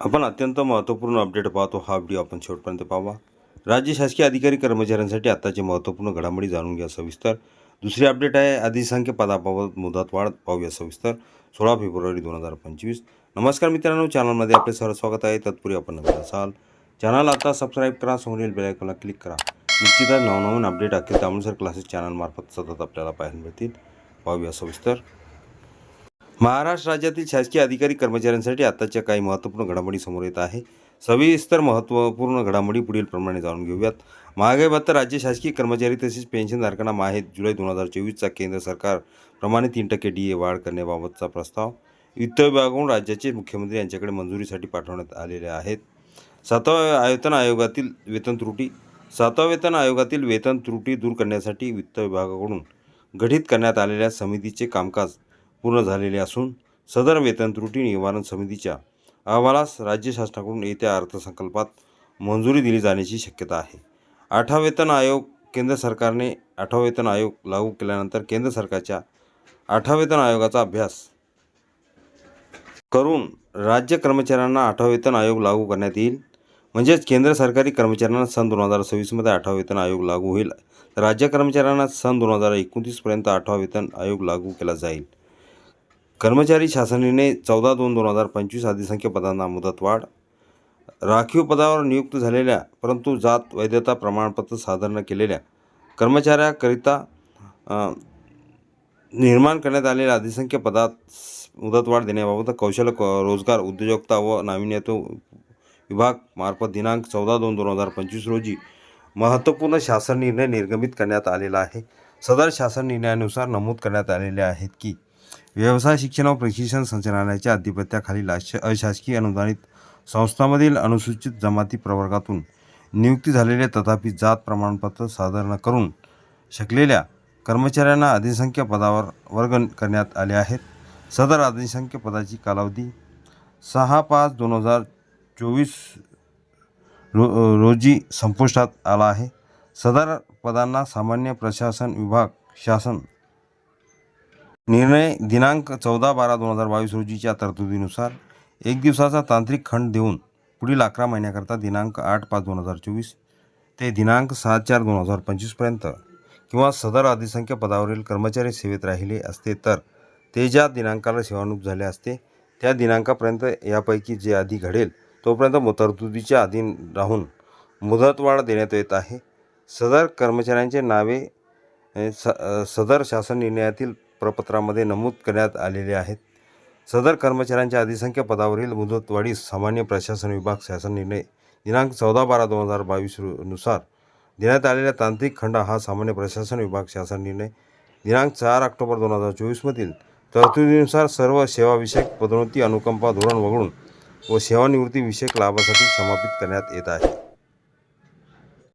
आपण अत्यंत महत्त्वपूर्ण अपडेट पाहतो. हा व्हिडिओ आपण शेवटपर्यंत पाहावा. राज्य शासकीय अधिकारी कर्मचाऱ्यांसाठी आत्ताचे महत्त्वपूर्ण घडामोडी जाणून घ्या सविस्तर. दुसरी अपडेट आहे अधिसंख्य पदाबाबत मुदतवाढ पाहूया सविस्तर. सोळा फेब्रुवारी दोन हजार पंचवीस. नमस्कार मित्रांनो चॅनलमध्ये आपले सर्व स्वागत आहे. तत्पूर्वी आपण नवीन असाल चॅनल आता सबस्क्राईब करा समोरील बेलायकॉनला क्लिक करा. निश्चितच नवनवीन अपडेट अखेर त्यानुसार क्लासेस चॅनलमार्फत सतत आपल्याला पाहायला मिळतील. पाहूया सविस्तर. महाराष्ट्र राज्यातील शासकीय अधिकारी कर्मचाऱ्यांसाठी आताच्या काही महत्त्वपूर्ण घडामोडी समोर येत आहे. सविस्तर महत्त्वपूर्ण घडामोडी पुढील प्रमाणे जाणून घेऊयात. महागाई भत्ता राज्य शासकीय कर्मचारी तसेच पेन्शनधारकांना माहीत जुलै दोन हजार चोवीसचा केंद्र सरकारप्रमाणे तीन टक्के डी ए वाढ करण्याबाबतचा प्रस्ताव. वित्त विभागाकडून राज्याचे मुख्यमंत्री यांच्याकडे मंजुरीसाठी पाठवण्यात आलेले आहेत. सातव्या आयतन आयोगातील वेतन त्रुटी. सातव्या वेतन आयोगातील वेतन त्रुटी दूर करण्यासाठी वित्त विभागाकडून गठीत करण्यात आलेल्या समितीचे कामकाज पूर्ण झालेले असून सदर वेतन त्रुटी निवारण समितीच्या अहवालास राज्य शासनाकडून येत्या अर्थसंकल्पात मंजुरी दिली जाण्याची शक्यता आहे. आठवा वेतन आयोग केंद्र सरकारने आठवा वेतन आयोग लागू केल्यानंतर केंद्र सरकारच्या आठवा वेतन आयोगाचा अभ्यास करून राज्य कर्मचाऱ्यांना आठवा वेतन आयोग लागू करण्यात येईल. म्हणजेच केंद्र सरकारी कर्मचाऱ्यांना सन दोन हजार सव्वीसमध्ये आठवा वेतन आयोग लागू होईल. राज्य कर्मचाऱ्यांना सन दोन हजार एकोणतीसपर्यंत आठवा वेतन आयोग लागू केला जाईल. कर्मचारी शासनाने चौदा दोन दोन हजार पंचवीस अधिसंख्य पदांना मुदतवाढ राखीव पदावर नियुक्त झालेल्या परंतु जात वैधता प्रमाणपत्र सादर न केलेल्या कर्मचाऱ्याकरिता निर्माण करण्यात आलेल्या अधिसंख्य पदात मुदतवाढ देण्याबाबत कौशल्य रोजगार उद्योजकता व नाविन्यत्व विभाग मार्फत दिनांक चौदा दोन दोन हजार पंचवीस रोजी महत्त्वपूर्ण शासन निर्णय निर्गमित करण्यात आलेला आहे. सदर शासन निर्णयानुसार नमूद करण्यात आलेले आहेत की व्यवसाय शिक्षण व प्रशिक्षण संचालनालयाच्या अधिपत्याखालील अशासकीय अनुदानित संस्थांमधील अनुसूचित जमाती प्रवर्गातून नियुक्ती झालेले तथापि जात प्रमाणपत्र सादर न करून शकलेल्या कर्मचाऱ्यांना अधिसंख्य पदावर वर्ग करण्यात आले आहेत. सदर अधिसंख्य पदाची कालावधी सहा पाच दोन हजार चोवीस रो रोजी संपुष्टात आला आहे. सदर पदांना सामान्य प्रशासन विभाग शासन निर्णय दिनांक चौदा बारा दोन हजार बावीस रोजीच्या तरतुदीनुसार एक दिवसाचा तांत्रिक खंड देऊन पुढील अकरा महिन्याकरता दिनांक आठ पाच दोन हजार चोवीस ते दिनांक सात चार दोन हजार पंचवीसपर्यंत किंवा सदर अधिसंख्य पदावरील कर्मचारी सेवेत राहिले असते तर ते ज्या दिनांकाला सेवानुक झाले असते त्या दिनांकापर्यंत यापैकी जे आधी घडेल तोपर्यंत तरतुदीच्या अधीन राहून मुदतवाढ देण्यात येत आहे. सदर कर्मचाऱ्यांचे नावे स सदर शासन निर्णयातील प्रपत्रामध्ये नमूद करण्यात आलेले आहेत. सदर कर्मचाऱ्यांच्या अधिसंख्य पदावरील मुदतवाढीस सामान्य प्रशासन विभाग शासन निर्णय दिनांक चौदा बारा दोन हजार बावीसनुसार देण्यात आलेला तांत्रिक खंड हा सामान्य प्रशासन विभाग शासन निर्णय दिनांक चार ऑक्टोबर दोन हजार चोवीसमधील तरतुदीनुसार सर्व सेवाविषयक पदोन्नती अनुकंपा धोरण वगळून व सेवानिवृत्तीविषयक लाभासाठी समापित करण्यात येत आहे.